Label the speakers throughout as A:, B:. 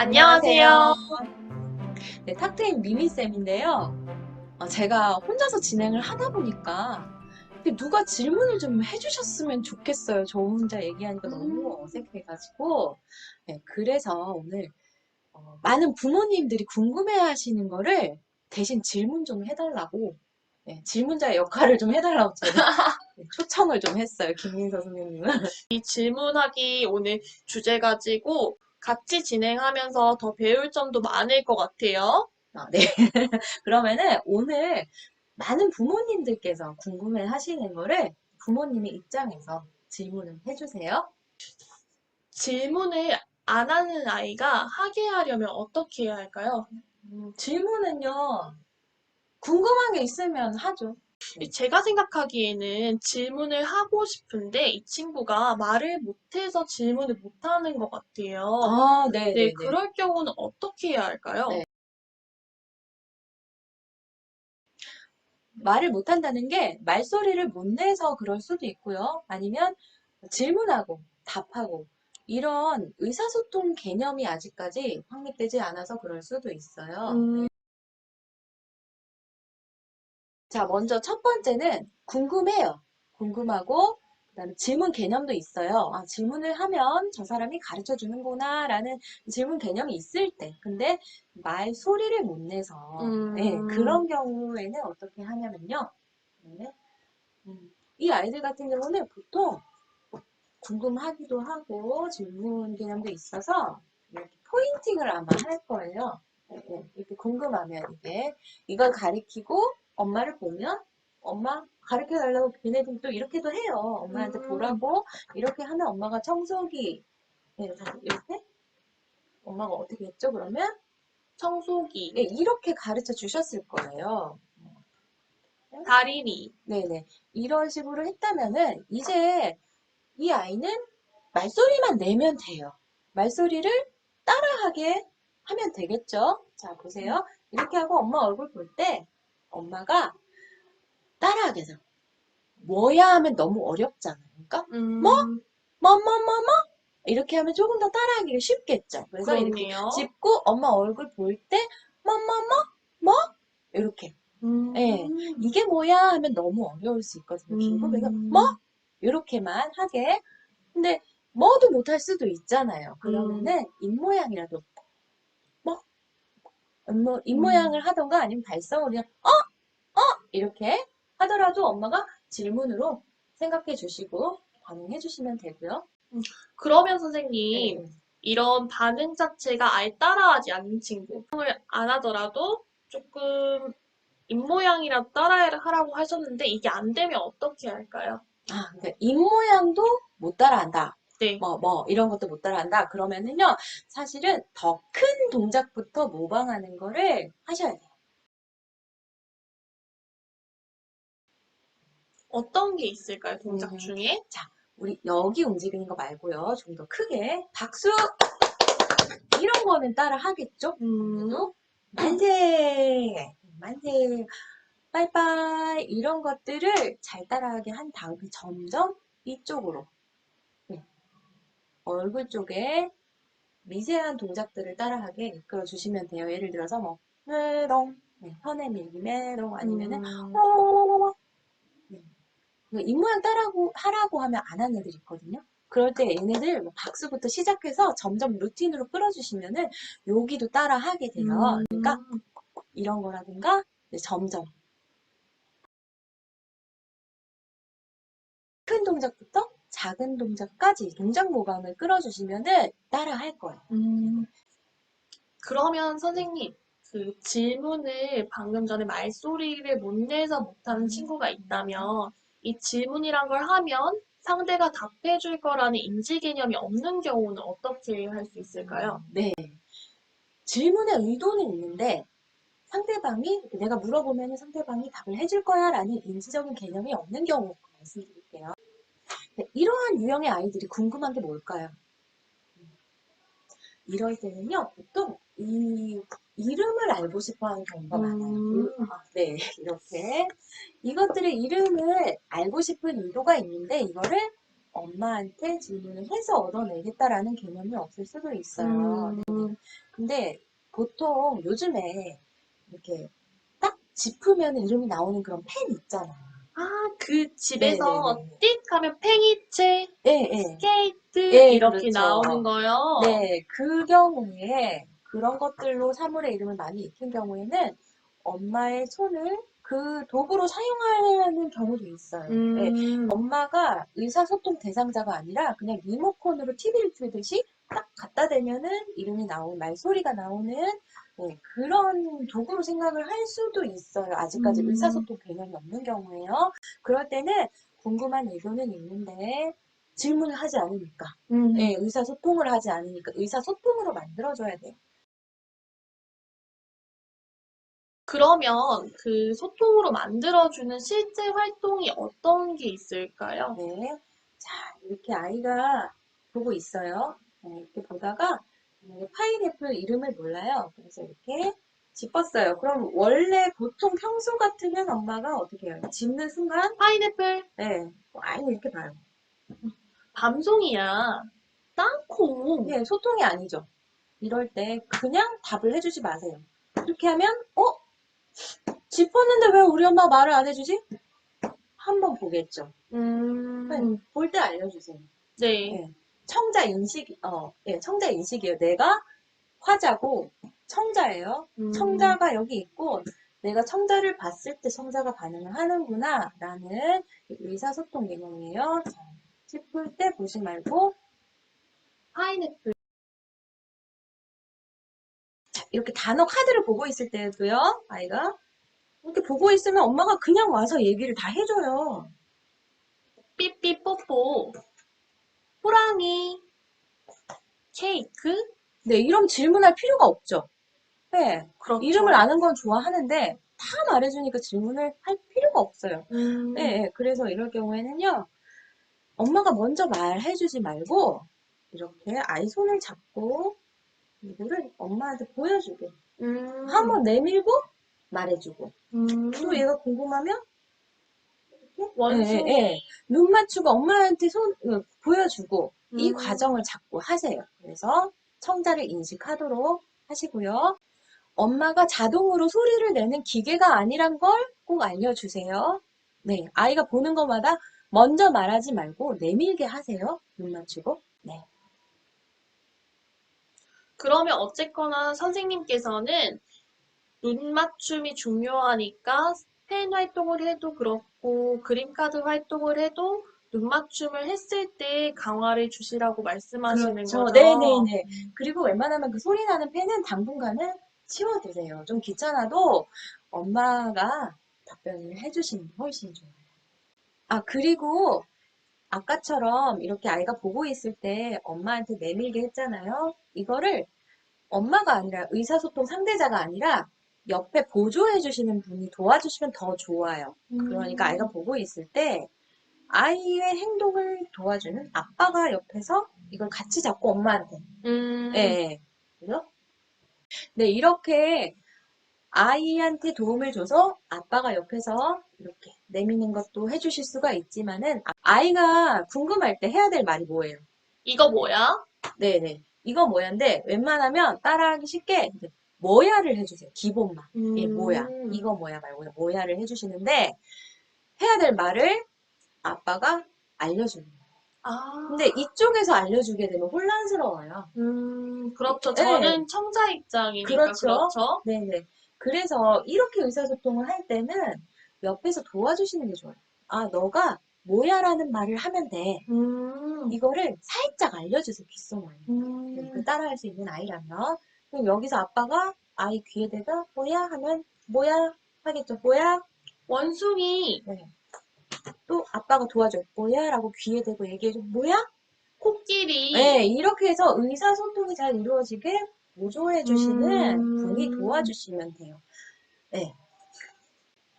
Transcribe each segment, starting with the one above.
A: 안녕하세요.
B: 네, 탁트인 미미쌤인데요. 어, 제가 혼자서 진행을 하다 보니까 누가 질문을 좀 해주셨으면 좋겠어요. 저 혼자 얘기하니까 너무 어색해가지고. 네, 그래서 오늘 어, 많은 부모님들이 궁금해 하시는 거를 대신 질문 좀 해달라고 네, 질문자의 역할을 좀 해달라고 제가 네, 초청을 좀 했어요. 김민서 선생님은.
A: 이 질문하기 오늘 주제 가지고 같이 진행하면서 더 배울 점도 많을 것 같아요.
B: 아, 네. 그러면은 오늘 많은 부모님들께서 궁금해 하시는 거를 부모님의 입장에서 질문을 해주세요.
A: 질문을 안 하는 아이가 하게 하려면 어떻게 해야 할까요?
B: 음, 질문은요, 궁금한 게 있으면 하죠.
A: 제가 생각하기에는 질문을 하고 싶은데 이 친구가 말을 못해서 질문을 못하는 것 같아요.
B: 아, 네,
A: 네, 그럴 경우는 어떻게 해야 할까요?
B: 네. 말을 못한다는 게 말소리를 못 내서 그럴 수도 있고요. 아니면 질문하고 답하고 이런 의사소통 개념이 아직까지 확립되지 않아서 그럴 수도 있어요.
A: 음,
B: 자, 먼저 첫 번째는 궁금해요. 궁금하고, 그 다음에 질문 개념도 있어요. 아, 질문을 하면 저 사람이 가르쳐 주는구나, 라는 질문 개념이 있을 때. 근데 말 소리를 못 내서,
A: 음.
B: 네, 그런 경우에는 어떻게 하냐면요. 네, 음, 이 아이들 같은 경우는 보통 궁금하기도 하고, 질문 개념도 있어서, 이렇게 포인팅을 아마 할 거예요. 네, 네, 이렇게 궁금하면 이게, 이걸 가리키고, 엄마를 보면 엄마 가르쳐 달라고 걔네들 또 이렇게도 해요. 엄마한테
A: 음.
B: 보라고 이렇게 하면 엄마가 청소기 네, 이렇게 엄마가 어떻게 했죠? 그러면
A: 청소기,
B: 네, 이렇게 가르쳐 주셨을 거예요.
A: 다리리,
B: 네네 이런 식으로 했다면은 이제 이 아이는 말소리만 내면 돼요. 말소리를 따라하게 하면 되겠죠? 자 보세요. 이렇게 하고 엄마 얼굴 볼때 엄마가 따라하게 해서 뭐야 하면 너무 어렵잖아요. 그러니까
A: 음,
B: 뭐? 뭐 뭐 뭐 뭐 이렇게 하면 조금 더 따라하기가 쉽겠죠. 그래서 이렇게
A: 그렇네요.
B: 짚고 엄마 얼굴 볼 때 뭐 뭐 뭐 뭐? 이렇게
A: 음,
B: 예. 이게 뭐야 하면 너무 어려울 수 있거든요.
A: 음.
B: 그래서 뭐? 이렇게만 하게 근데 뭐도 못할 수도 있잖아요. 그러면은 입모양이라도 뭐? 입모, 입모양을 하던가 아니면 발성을 그냥 어? 어? 이렇게 하더라도 엄마가 질문으로 생각해 주시고 반응해 주시면 되고요.
A: 그러면 선생님,
B: 네.
A: 이런 반응 자체가 아예 따라하지 않는 친구, 반응을 안 하더라도 조금 입모양이라도 따라하라고 하셨는데 이게 안 되면 어떻게 할까요?
B: 아, 그러니까 입모양도 못 따라한다.
A: 네.
B: 뭐, 뭐, 이런 것도 못 따라한다. 그러면은요, 사실은 더 큰 동작부터 모방하는 거를 하셔야 돼요.
A: 어떤 게 있을까요, 동작
B: 음.
A: 중에?
B: 우리 여기 움직이는 거 말고요. 좀 더 크게. 박수! 이런 거는 따라 하겠죠?
A: 음,
B: 만세! 만세! 빠이빠이! 이런 것들을 잘 따라하게 한 다음에 점점 이쪽으로. 네. 얼굴 쪽에 미세한 동작들을 따라하게 이끌어 주시면 돼요. 예를 들어서 뭐, 메롱. 네, 혀내 밀기 메롱. 아니면은,
A: 음,
B: 어, 네. 이거 입모양 따라고 하라고 하면 안 하는 애들 있거든요. 그럴 때 얘네들 뭐 박수부터 시작해서 점점 루틴으로 끌어주시면은 여기도 따라 하게 돼요. 그러니까 이런 거라든가 이제 점점 큰 동작부터 작은 동작까지 동작 모방을 끌어주시면은 따라 할 거예요.
A: 음. 그러면 선생님, 그 질문을 방금 전에 말소리를 못 내서 못하는 친구가 있다면 이 질문이란 걸 하면 상대가 답해줄 거라는 인지 개념이 없는 경우는 어떻게 할 수 있을까요?
B: 네. 질문의 의도는 있는데 상대방이 내가 물어보면 상대방이 답을 해줄 거야 라는 인지적인 개념이 없는 경우 말씀드릴게요. 네, 이러한 유형의 아이들이 궁금한 게 뭘까요? 이럴 때는요, 보통 이 이름을 알고 싶어 하는 경우가 많아요.
A: 음.
B: 아, 네, 이렇게. 이것들의 이름을 알고 싶은 의도가 있는데, 이거를 엄마한테 질문을 해서 얻어내겠다라는 개념이 없을 수도 있어요.
A: 음,
B: 근데 보통 요즘에 이렇게 딱 짚으면 이름이 나오는 그런 펜 있잖아요.
A: 아, 그 집에서
B: 네네네.
A: 띡 하면 팽이채,
B: 네, 네.
A: 스케이트
B: 예,
A: 이렇게
B: 그렇죠.
A: 나오는 거요.
B: 네, 그 경우에 그런 것들로 사물의 이름을 많이 익힌 경우에는 엄마의 손을 그 도구로 사용하는 경우도 있어요. 네,
A: 음,
B: 엄마가 의사소통 대상자가 아니라 그냥 리모컨으로 TV를 틀듯이 딱 갖다 대면은 이름이 나오는 말소리가 나오는 네, 그런 도구로 생각을 할 수도 있어요. 아직까지
A: 음.
B: 의사소통 개념이 없는 경우에요. 그럴 때는 궁금한 의견은 있는데 질문을 하지 않으니까,
A: 음.
B: 네, 의사소통을 하지 않으니까 의사소통으로 만들어줘야 돼요.
A: 그러면 그 소통으로 만들어주는 실제 활동이 어떤 게 있을까요?
B: 네. 자, 이렇게 아이가 보고 있어요. 네, 이렇게 보다가 파인애플 이름을 몰라요. 그래서 이렇게 짚었어요. 그럼 원래 보통 평소 같으면 엄마가 어떻게 해요? 짚는 순간,
A: 파인애플,
B: 네, 아니 이렇게 봐요.
A: 밤송이야. 땅콩.
B: 이게 소통이 아니죠. 이럴 때 그냥 답을 해주지 마세요. 이렇게 하면, 어? 짚었는데 왜 우리 엄마 말을 안 해주지? 한번 보겠죠.
A: 음,
B: 볼 때 알려주세요.
A: 네.
B: 예, 청자 인식, 어, 예, 청자 인식이에요. 내가 화자고 청자예요.
A: 음.
B: 청자가 여기 있고 내가 청자를 봤을 때 청자가 반응을 하는구나 라는 의사소통 개념이에요. 자, 짚을 때 보지 말고
A: 파인애플.
B: 자, 이렇게 단어 카드를 보고 있을 때도요. 아이가 이렇게 보고 있으면 엄마가 그냥 와서 얘기를 다 해줘요.
A: 삐삐 뽀뽀. 호랑이. 케이크.
B: 네, 이런 질문할 필요가 없죠. 네,
A: 그렇죠.
B: 이름을 아는 건 좋아하는데 다 말해주니까 질문을 할 필요가 없어요.
A: 음,
B: 네, 네, 그래서 이럴 경우에는요, 엄마가 먼저 말해주지 말고, 이렇게 아이 손을 잡고, 이거를 엄마한테 보여주게.
A: 음,
B: 한번 내밀고, 말해주고.
A: 음,
B: 또 얘가 궁금하면,
A: 원숭이.
B: 네, 네. 눈 맞추고 엄마한테 손, 어, 보여주고, 이
A: 음.
B: 과정을 자꾸 하세요. 그래서 청자를 인식하도록 하시고요. 엄마가 자동으로 소리를 내는 기계가 아니란 걸 꼭 알려주세요. 네, 아이가 보는 것마다 먼저 말하지 말고 내밀게 하세요. 눈 맞추고. 네.
A: 그러면 어쨌거나 선생님께서는 눈 맞춤이 중요하니까 펜 활동을 해도 그렇고 그림카드 활동을 해도 눈 맞춤을 했을 때 강화를 주시라고 말씀하시는
B: 그렇죠.
A: 거죠.
B: 네네네. 그리고 웬만하면 그 소리 나는 펜은 당분간은 치워두세요. 좀 귀찮아도 엄마가 답변을 해주시는 게 훨씬 좋아요. 아, 그리고 아까처럼 이렇게 아이가 보고 있을 때 엄마한테 내밀게 했잖아요. 이거를 엄마가 아니라 의사소통 상대자가 아니라 옆에 보조해 주시는 분이 도와주시면 더 좋아요. 그러니까 아이가 보고 있을 때 아이의 행동을 도와주는 아빠가 옆에서 이걸 같이 잡고 엄마한테.
A: 음,
B: 네. 그죠? 네, 이렇게 아이한테 도움을 줘서 아빠가 옆에서 이렇게 내미는 것도 해주실 수가 있지만은 아- 아이가 궁금할 때 해야 될 말이 뭐예요?
A: 이거 뭐야?
B: 네네. 이거 뭐야인데 웬만하면 따라하기 쉽게 뭐야를 해주세요. 기본만. 예,
A: 음,
B: 뭐야. 이거 뭐야 말고 그냥 뭐야를 해주시는데 해야 될 말을 아빠가 알려주는 거예요.
A: 아,
B: 근데 이쪽에서 알려주게 되면 혼란스러워요.
A: 음, 그렇죠.
B: 네.
A: 저는 청자 입장이니까
B: 그렇죠.
A: 그렇죠.
B: 네네. 그래서 이렇게 의사소통을 할 때는 옆에서 도와주시는 게 좋아요. 아, 너가 뭐야라는 말을 하면 돼.
A: 음,
B: 이거를 살짝 알려주세요, 귓속말로.
A: 음,
B: 따라할 수 있는 아이라면. 그럼 여기서 아빠가 아이 귀에 대가 뭐야 하면 뭐야 하겠죠. 뭐야?
A: 원숭이,
B: 네. 또 아빠가 도와줘. 뭐야? 라고 귀에 대고 얘기해줘. 뭐야?
A: 코끼리,
B: 네, 이렇게 해서 의사소통이 잘 이루어지게 보조해 주시는
A: 음.
B: 분이 도와주시면 돼요. 네.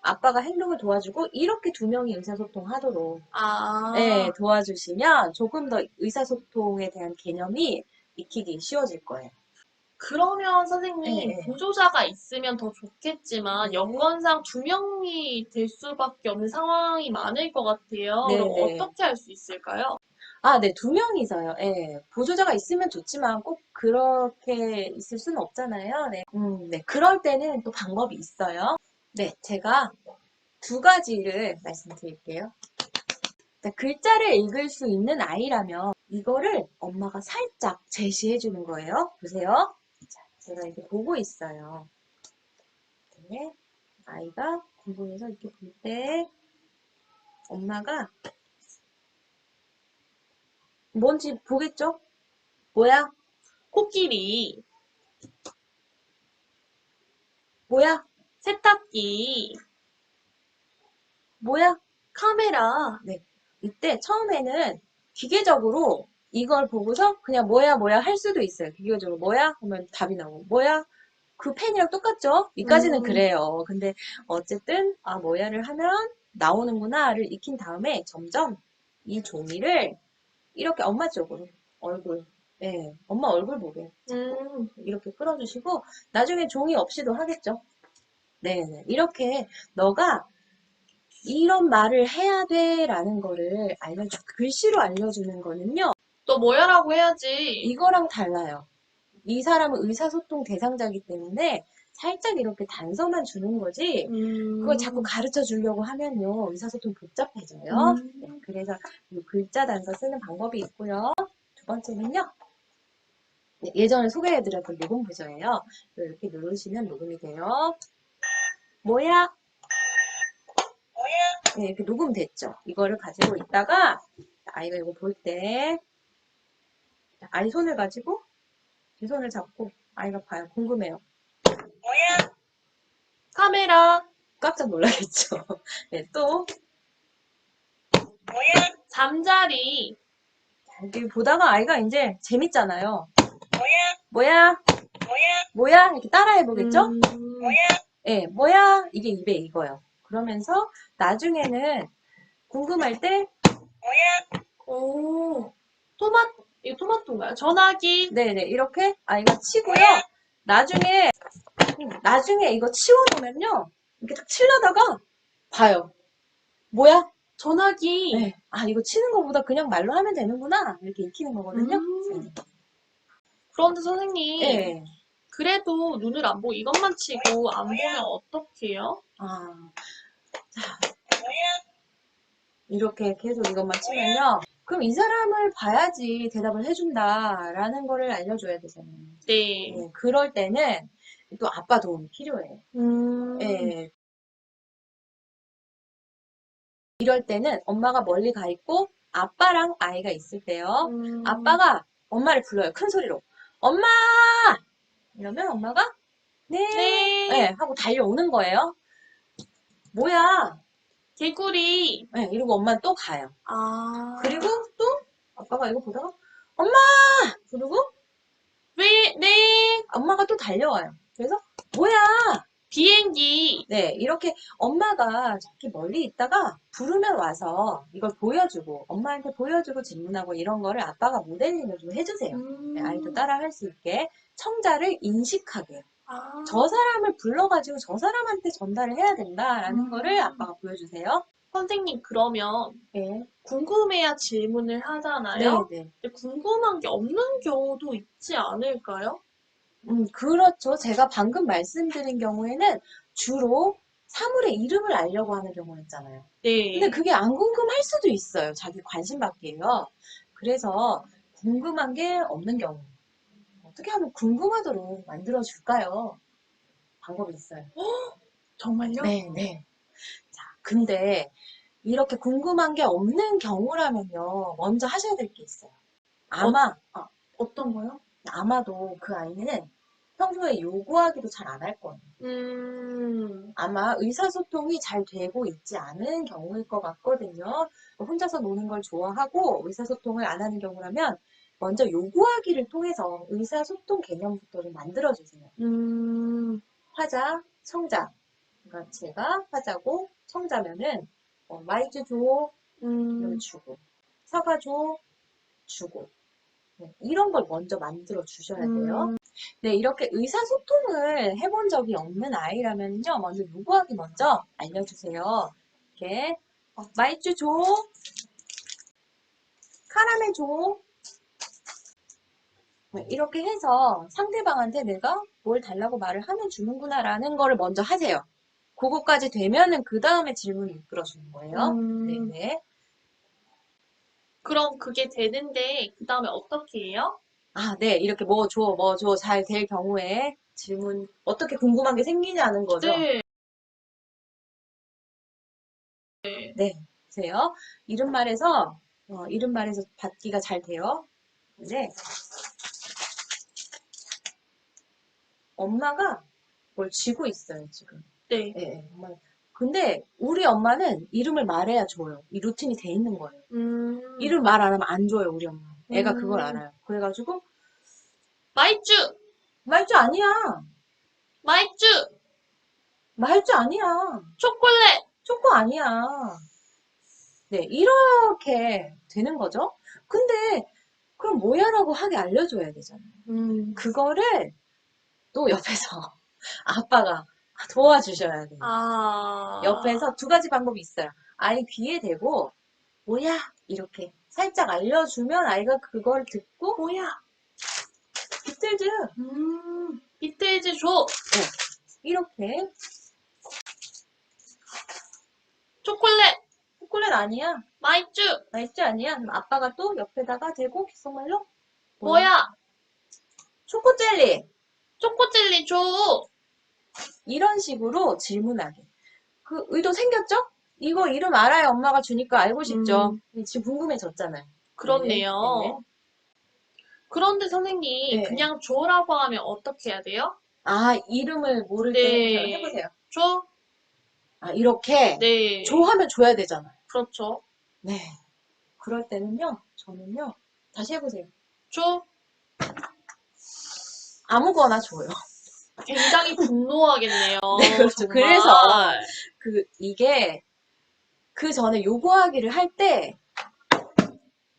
B: 아빠가 행동을 도와주고 이렇게 두 명이 의사소통 하도록
A: 아,
B: 네, 도와주시면 조금 더 의사소통에 대한 개념이 익히기 쉬워질 거예요.
A: 그러면 선생님,
B: 네, 네.
A: 보조자가 있으면 더 좋겠지만,
B: 네.
A: 여건상 두 명이 될 수밖에 없는 상황이 많을 것 같아요.
B: 네,
A: 그럼
B: 네.
A: 어떻게 할 수 있을까요?
B: 아, 네, 두 명이서요. 예. 보조자가 있으면 좋지만 꼭 그렇게 있을 수는 없잖아요. 네. 음, 네. 그럴 때는 또 방법이 있어요. 네, 제가 두 가지를 말씀드릴게요. 자, 글자를 읽을 수 있는 아이라면 이거를 엄마가 살짝 제시해 주는 거예요. 보세요. 자, 제가 이렇게 보고 있어요. 네. 아이가 공부해서 이렇게 볼 때 엄마가 뭔지 보겠죠? 뭐야?
A: 코끼리,
B: 뭐야?
A: 세탁기,
B: 뭐야?
A: 카메라.
B: 이때 처음에는 기계적으로 이걸 보고서 그냥 뭐야 뭐야 할 수도 있어요. 기계적으로 뭐야? 하면 답이 나오고 뭐야? 그 펜이랑 똑같죠? 이까지는
A: 음.
B: 그래요. 근데 어쨌든 아 뭐야를 하면 나오는구나를 익힌 다음에 점점 이 종이를 이렇게 엄마 쪽으로 얼굴 예, 엄마 얼굴 보게
A: 음,
B: 이렇게 끌어주시고 나중에 종이 없이도 하겠죠. 네네. 이렇게 너가 이런 말을 해야 돼라는 거를 알려주, 글씨로 알려주는 거는요.
A: 또 뭐야라고 해야지.
B: 이거랑 달라요. 이 사람은 의사소통 대상자이기 때문에 살짝 이렇게 단서만 주는 거지.
A: 음,
B: 그걸 자꾸 가르쳐 주려고 하면요. 의사소통 복잡해져요.
A: 음.
B: 네, 그래서 이 글자 단서 쓰는 방법이 있고요. 두 번째는요. 네, 예전에 소개해드렸던 녹음 부저예요. 이렇게 누르시면 녹음이 돼요. 뭐야? 네, 이렇게 녹음됐죠. 이거를 가지고 있다가 아이가 이거 볼때 아이 손을 가지고 제 손을 잡고 아이가 봐요. 궁금해요.
A: 카메라,
B: 깜짝 놀라겠죠. 네, 또
A: 잠자리,
B: 이렇게 보다가 아이가 이제 재밌잖아요. 뭐야? 뭐야? 이렇게 따라해 보겠죠?
A: 음,
B: 예, 뭐야? 이게 입에 익어요. 그러면서 나중에는 궁금할 때,
A: 오, 토마, 이거 토마토인가요? 전화기,
B: 네네, 이렇게 아이가 치고요. 나중에, 나중에 이거 치워놓으면요. 이렇게 딱 치려다가 봐요. 뭐야?
A: 전화기.
B: 네. 아, 이거 치는 것보다 그냥 말로 하면 되는구나. 이렇게 익히는 거거든요.
A: 음. 그런데 선생님,
B: 예.
A: 그래도 눈을 안 보고 이것만 치고 안 보면 어떡해요?
B: 아, 자, 이렇게 계속 이것만 치면요. 그럼 이 사람을 봐야지 대답을 해준다라는 거를 알려줘야 되잖아요.
A: 네.
B: 예, 그럴 때는 또 아빠 도움이 필요해.
A: 음,
B: 예. 이럴 때는 엄마가 멀리 가 있고 아빠랑 아이가 있을 때요.
A: 음,
B: 아빠가 엄마를 불러요. 큰 소리로. 엄마! 이러면 엄마가 네.
A: 네.
B: 네, 하고 달려오는 거예요. 뭐야?
A: 개구리.
B: 네, 이러고 엄마는 또 가요.
A: 아,
B: 그리고 또 아빠가 이거 보다가 엄마! 그러고
A: 왜, 네.
B: 엄마가 또 달려와요. 그래서 뭐야?
A: 비행기.
B: 네, 이렇게 엄마가 저렇게 멀리 있다가 부르면 와서 이걸 보여주고 엄마한테 보여주고 질문하고 이런 거를 아빠가 모델링을 좀 해주세요.
A: 음,
B: 네, 아이도 따라 할 수 있게 청자를 인식하게
A: 아,
B: 저 사람을 불러가지고 저 사람한테 전달을 해야 된다라는
A: 음.
B: 거를 아빠가 보여주세요.
A: 선생님, 그러면
B: 네,
A: 궁금해야 질문을 하잖아요.
B: 네, 네.
A: 근데 궁금한 게 없는 경우도 있지 않을까요?
B: 음, 그렇죠. 제가 방금 말씀드린 경우에는 주로 사물의 이름을 알려고 하는 경우였잖아요.
A: 네.
B: 근데 그게 안 궁금할 수도 있어요. 자기 관심 밖이에요. 그래서 궁금한 게 없는 경우. 어떻게 하면 궁금하도록 만들어줄까요? 방법이 있어요.
A: 정말요?
B: 네, 네. 자, 근데 이렇게 궁금한 게 없는 경우라면요. 먼저 하셔야 될 게 있어요. 아마, 아,
A: 어떤 거요?
B: 아마도 그 아이는 평소에 요구하기도 잘 안 할 거예요.
A: 음,
B: 아마 의사소통이 잘 되고 있지 않은 경우일 것 같거든요. 혼자서 노는 걸 좋아하고 의사소통을 안 하는 경우라면 먼저 요구하기를 통해서 의사소통 개념부터 좀 만들어주세요.
A: 음,
B: 화자, 청자. 그러니까 제가 화자고 청자면은 어, 마이쮸 줘,
A: 음,
B: 주고 사과 줘, 주고 네, 이런 걸 먼저 만들어 주셔야 돼요.
A: 음,
B: 네, 이렇게 의사소통을 해본 적이 없는 아이라면요, 먼저 요구하기 먼저 알려주세요. 이렇게, 어, 마이쮸 줘. 카라멜 줘. 네, 이렇게 해서 상대방한테 내가 뭘 달라고 말을 하면 주는구나 라는 거를 먼저 하세요. 그거까지 되면은 그 다음에 질문을 이끌어주는 거예요.
A: 음,
B: 네네.
A: 그럼 그게 되는데 그 다음에 어떻게 해요?
B: 아, 네. 이렇게 뭐 줘, 뭐 줘. 잘 될 경우에 질문, 어떻게 궁금한 게 생기냐는 거죠.
A: 네.
B: 네. 보세요. 이른 말에서, 어, 이른 말에서 받기가 잘 돼요. 근데, 엄마가 뭘 쥐고 있어요, 지금.
A: 네.
B: 예, 예, 엄마. 근데, 우리 엄마는 이름을 말해야 줘요. 이 루틴이 돼 있는 거예요.
A: 음,
B: 이름 말 안 하면 안 줘요, 우리 엄마. 애가 그걸
A: 음.
B: 알아요. 그래가지고,
A: 마이쮸!
B: 말줄 아니야.
A: 마이쮸!
B: 말줄 아니야.
A: 초콜릿!
B: 초코 아니야. 네, 이렇게 되는 거죠. 근데, 그럼 뭐야라고 하게 알려줘야 되잖아요.
A: 음,
B: 그거를 또 옆에서 아빠가 도와주셔야 돼요.
A: 아,
B: 옆에서 두 가지 방법이 있어요. 아이 귀에 대고, 뭐야? 이렇게 살짝 알려주면 아이가 그걸 듣고,
A: 뭐야?
B: 비틀즈!
A: 음, 비틀즈 줘!
B: 이렇게.
A: 초콜릿!
B: 초콜릿 아니야.
A: 마이쮸!
B: 말줄 아니야. 아빠가 또 옆에다가 대고 귓속말로,
A: 뭐야?
B: 초코젤리!
A: 초코젤리 줘!
B: 이런 식으로 질문하게. 그 의도 생겼죠? 이거 이름 알아요. 엄마가 주니까 알고 싶죠. 지금 궁금해졌잖아요.
A: 그렇네요.
B: 네, 네.
A: 그런데 선생님,
B: 네.
A: 그냥 줘라고 하면 어떻게 해야 돼요?
B: 아, 이름을 모를
A: 네.
B: 때 해보세요.
A: 줘?
B: 아, 이렇게
A: 네.
B: 조하면 줘야 되잖아요.
A: 그렇죠.
B: 네. 그럴 때는요, 저는요, 다시 해보세요.
A: 줘?
B: 아무거나 줘요.
A: 굉장히 분노하겠네요.
B: 네, 그렇죠.
A: 정말.
B: 그래서 그, 이게, 그 전에 요구하기를 할 때,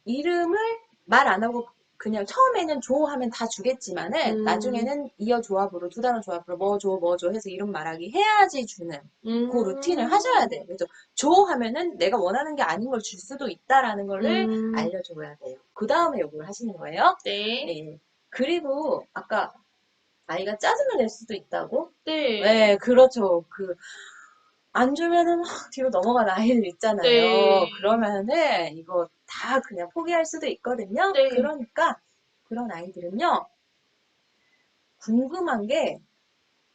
B: 이름을 말 안 하고 그냥 처음에는 조 하면 다 주겠지만은,
A: 음.
B: 나중에는 이어 조합으로, 두 단어 조합으로 뭐 줘, 뭐 줘 해서 이름 말하기 해야지 주는
A: 음.
B: 그 루틴을 하셔야 돼요. 그래서 조 하면은 내가 원하는 게 아닌 걸 줄 수도 있다라는 거를
A: 음.
B: 알려줘야 돼요. 그 다음에 요구를 하시는 거예요.
A: 네.
B: 네. 그리고 아까 아이가 짜증을 낼 수도 있다고?
A: 네.
B: 네, 그렇죠. 그, 안 주면은 막 뒤로 넘어가는 아이들 있잖아요.
A: 네.
B: 그러면은 이거 다 그냥 포기할 수도 있거든요.
A: 네.
B: 그러니까 그런 아이들은요, 궁금한 게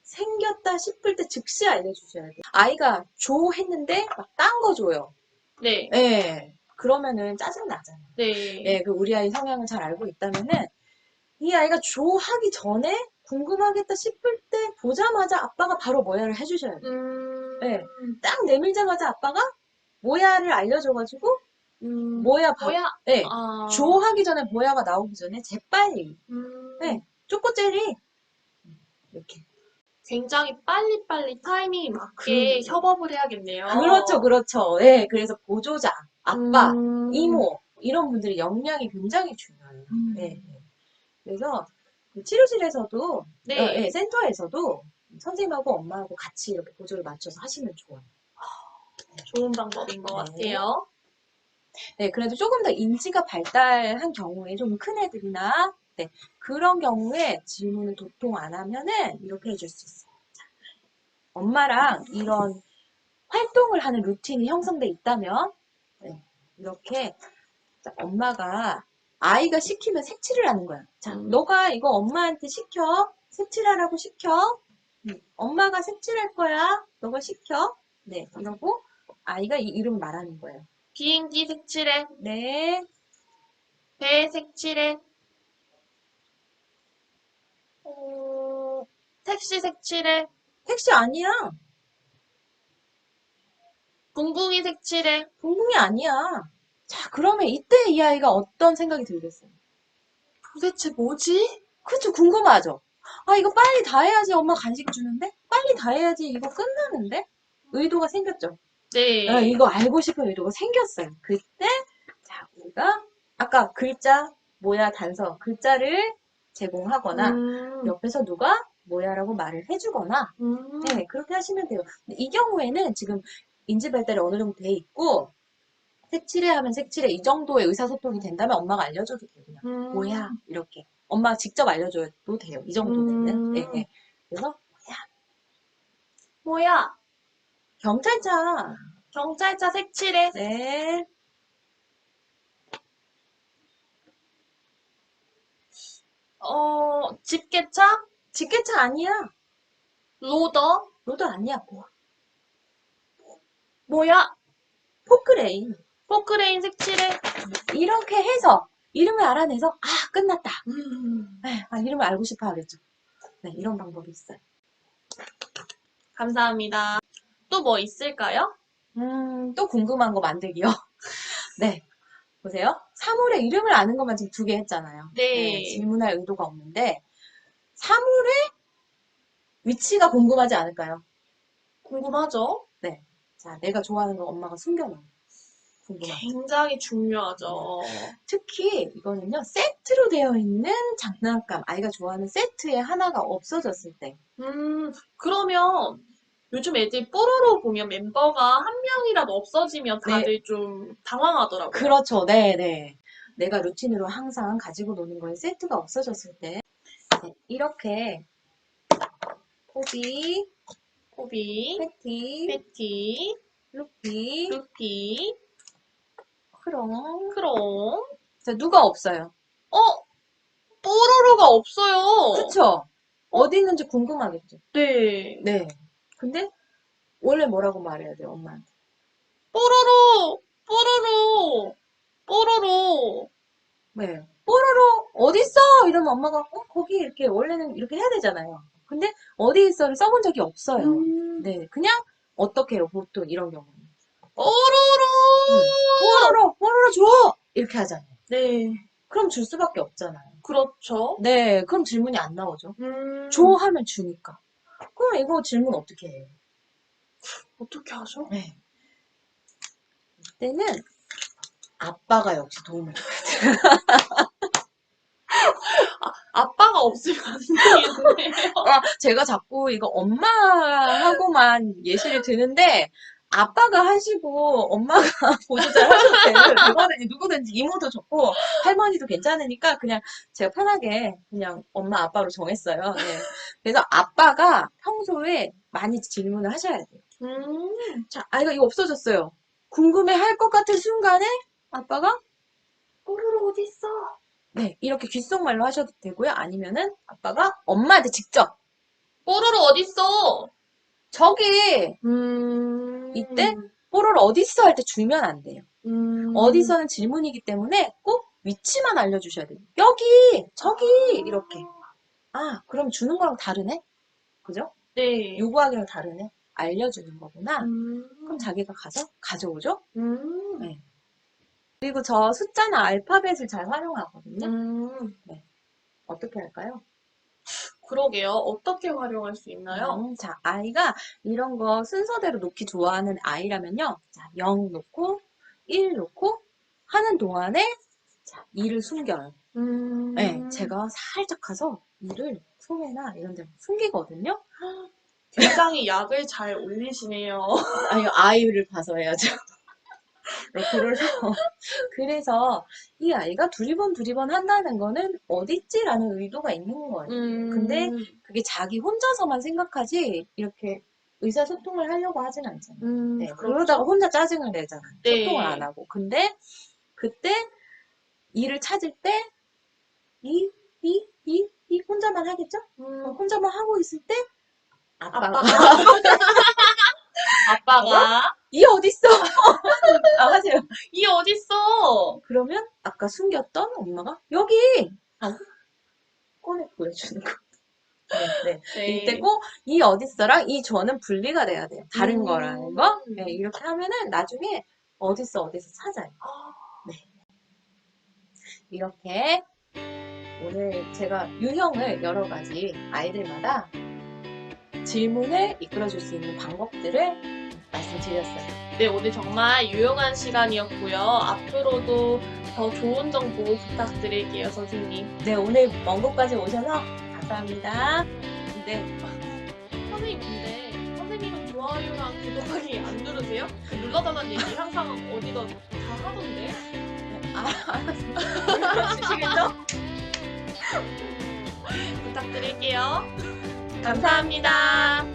B: 생겼다 싶을 때 즉시 알려주셔야 돼요. 아이가 줘 했는데 막 딴 거 줘요.
A: 네.
B: 네. 그러면은 짜증 나잖아요.
A: 네.
B: 예, 그 우리 아이 성향을 잘 알고 있다면은 이 아이가 조하기 전에 궁금하겠다 싶을 때 보자마자 아빠가 바로 뭐야를 해주셔야 돼요.
A: 음.
B: 네. 딱 내밀자마자 아빠가 뭐야를 알려줘가지고
A: 음.
B: 뭐야 바,
A: 뭐야?
B: 네.
A: 아.
B: 조하기 전에 뭐야가 나오기 전에 재빨리
A: 음.
B: 네. 초코젤리 이렇게
A: 굉장히 빨리빨리 타이밍이 맞게
B: 그-
A: 협업을 해야겠네요.
B: 그렇죠 그렇죠 네 그래서 보조자 아빠
A: 음.
B: 이모 이런 분들의 역량이 굉장히 중요해요
A: 음.
B: 네. 네. 그래서 그 치료실에서도
A: 네.
B: 어, 예, 센터에서도 선생님하고 엄마하고 같이 이렇게 보조를 맞춰서 하시면 좋아요.
A: 좋은 방법인 것
B: 네.
A: 같아요.
B: 네, 그래도 조금 더 인지가 발달한 경우에 좀 큰 애들이나 네, 그런 경우에 질문을 도통 안 하면은 이렇게 해줄 수 있어요. 자, 엄마랑 이런 활동을 하는 루틴이 형성돼 있다면 네, 이렇게 자, 엄마가 아이가 시키면 색칠을 하는 거야. 자,
A: 음.
B: 너가 이거 엄마한테 시켜. 색칠하라고 시켜. 음, 엄마가 색칠할 거야. 너가 시켜. 네, 이러고 아이가 이 이름 말하는 거예요.
A: 비행기 색칠해,
B: 네,
A: 배 색칠해, 어, 택시 색칠해,
B: 택시 아니야.
A: 붕붕이 색칠해.
B: 붕붕이 아니야. 자, 그러면 이때 이 아이가 어떤 생각이 들겠어요?
A: 도대체 뭐지?
B: 그쵸, 궁금하죠? 아, 이거 빨리 다 해야지 엄마 간식 주는데? 빨리 다 해야지 이거 끝나는데? 의도가 생겼죠?
A: 네.
B: 어, 이거 알고 싶은 의도가 생겼어요. 그때, 자, 우리가 아까 글자, 뭐야, 단서, 글자를 제공하거나,
A: 음,
B: 옆에서 누가 뭐야라고 말을 해주거나,
A: 음,
B: 네, 그렇게 하시면 돼요. 근데 이 경우에는 지금 인지 발달이 어느 정도 돼 있고, 색칠해 하면 색칠해. 이 정도의 의사소통이 된다면 엄마가 알려줘도 돼요. 그냥.
A: 음.
B: 뭐야? 이렇게. 엄마가 직접 알려줘도 돼요. 이 정도 되면.
A: 음.
B: 네, 네. 그래서
A: 뭐야?
B: 경찰차.
A: 경찰차 색칠해.
B: 네.
A: 어, 집게차?
B: 직계차 아니야.
A: 로더?
B: 로도 아니야. 뭐.
A: 뭐야?
B: 포크레인.
A: 포크레인 색칠해.
B: 이렇게 해서 이름을 알아내서 아 끝났다.
A: 음.
B: 에휴, 아, 이름을 알고 싶어 하겠죠. 네, 이런 방법이 있어요.
A: 감사합니다. 또 뭐 있을까요?
B: 음, 또 궁금한 거 만들기요. 네. 보세요. 사물의 이름을 아는 것만 지금 두 개 했잖아요.
A: 네.
B: 질문할 의도가 없는데, 사물의 위치가 궁금하지 않을까요?
A: 궁금하죠?
B: 자, 내가 좋아하는 거 엄마가 숨겨놓은. 궁금하죠.
A: 굉장히 중요하죠.
B: 특히 이거는요, 세트로 되어 있는 장난감, 아이가 좋아하는 세트에 하나가 없어졌을 때.
A: 음, 그러면 요즘 애들 뽀로로 보면 멤버가 한 명이라도 없어지면 다들 좀 당황하더라고요.
B: 그렇죠. 네, 네. 내가 루틴으로 항상 가지고 노는 거에 세트가 없어졌을 때. 네, 이렇게 포비,
A: 코비,
B: 패티,
A: 패티,
B: 루피,
A: 루피,
B: 크롱.
A: 크롱.
B: 자, 누가 없어요?
A: 어? 뽀로로가 없어요.
B: 그쵸? 어디 있는지 궁금하겠죠?
A: 네.
B: 네. 근데 원래 뭐라고 말해야 돼요, 엄마한테?
A: 뽀로로, 뽀로로, 뽀로로.
B: 네. 뽀로로 어딨어? 이러면 엄마가 어, 거기 이렇게 원래는 이렇게 해야 되잖아요. 근데 어디 있어를 써본 적이 없어요.
A: 음,
B: 네. 그냥 어떻게 해요, 보통 이런 경우는.
A: 뽀로로.
B: 뽀로로, 뽀로로 줘! 이렇게 하잖아요.
A: 네.
B: 그럼 줄 수밖에 없잖아요.
A: 그렇죠.
B: 네, 그럼 질문이 안 나오죠.
A: 음,
B: 줘 하면 주니까. 그럼 이거 질문 어떻게 해요?
A: 어떻게 하죠?
B: 네. 이때는 아빠가 역시 도움을 줘요.
A: 아빠가 없으면 안 되겠네요.
B: 아, 제가 자꾸 이거 엄마하고만 예시를 드는데 아빠가 하시고 엄마가 보조자를 하셔도 돼요. 그거는 누구든지 이모도 좋고 할머니도 괜찮으니까 그냥 제가 편하게 그냥 엄마 아빠로 정했어요. 네. 그래서 아빠가 평소에 많이 질문을 하셔야 돼요.
A: 음,
B: 자, 아이가 이거 없어졌어요. 궁금해 할 것 같은 순간에 아빠가
A: 뽀로로 어딨어?
B: 네, 이렇게 귓속말로 하셔도 되고요. 아니면은 아빠가 엄마한테 직접
A: 뽀로로 어딨어?
B: 저기
A: 음,
B: 이때? 뽀로로 어딨어 할때 주면 안 돼요.
A: 음,
B: 어디서는 질문이기 때문에 꼭 위치만 알려주셔야 돼요. 여기, 저기 이렇게. 아, 그럼 주는 거랑 다르네? 그죠?
A: 네.
B: 요구하기랑 다르네? 알려주는 거구나.
A: 음,
B: 그럼 자기가 가서 가져오죠?
A: 음,
B: 네. 그리고 저 숫자나 알파벳을 잘 활용하거든요.
A: 음,
B: 어떻게 할까요?
A: 그러게요. 어떻게 활용할 수 있나요?
B: 음, 자, 아이가 이런 거 순서대로 놓기 좋아하는 아이라면요. 자, 0 놓고, 1 놓고, 하는 동안에, 자, 2를 숨겨요.
A: 음,
B: 네, 제가 살짝 가서 2를 손에나 이런 데 숨기거든요.
A: 굉장히 약을 잘 올리시네요.
B: 아니, 아이를 봐서 해야죠. 그래서, 그래서 이 아이가 두리번 두리번 한다는 거는 어딨지라는 의도가 있는 거예요.
A: 음,
B: 근데 그게 자기 혼자서만 생각하지, 이렇게 의사소통을 하려고 하진 않잖아요.
A: 음,
B: 네,
A: 그렇죠.
B: 그러다가 혼자 짜증을 내잖아요.
A: 네.
B: 소통을 안 하고. 근데 그때 일을 찾을 때 이, 이, 이, 이 혼자만 하겠죠?
A: 음,
B: 혼자만 하고 있을 때 아빠가
A: 아빠가 아빠가
B: 이 어딨어? 아, 하세요.
A: 이 어딨어?
B: 그러면 아까 숨겼던 엄마가 여기 하고 꺼내 보여주는 거. 네, 네.
A: 네.
B: 이때 꼭 이 어딨어랑 이 저는 분리가 돼야 돼요. 다른
A: 음.
B: 거라는 거. 네, 이렇게 하면은 나중에 어딨어 어디서 찾아요. 네. 이렇게 오늘 제가 유형을 여러 가지 아이들마다 질문을 이끌어줄 수 있는 방법들을 말씀드렸어요.
A: 네, 오늘 정말 유용한 시간이었고요. 앞으로도 더 좋은 정보 부탁드릴게요, 선생님.
B: 네, 오늘 먼 곳까지 오셔서 감사합니다. 네.
A: 선생님, 근데 선생님은 좋아 좋아요랑 구독하기 안 누르세요? 그 눌러달라는 얘기 항상 어디다 다 하던데.
B: 아, 알았어. 주시겠죠?
A: 부탁드릴게요.
B: 감사합니다.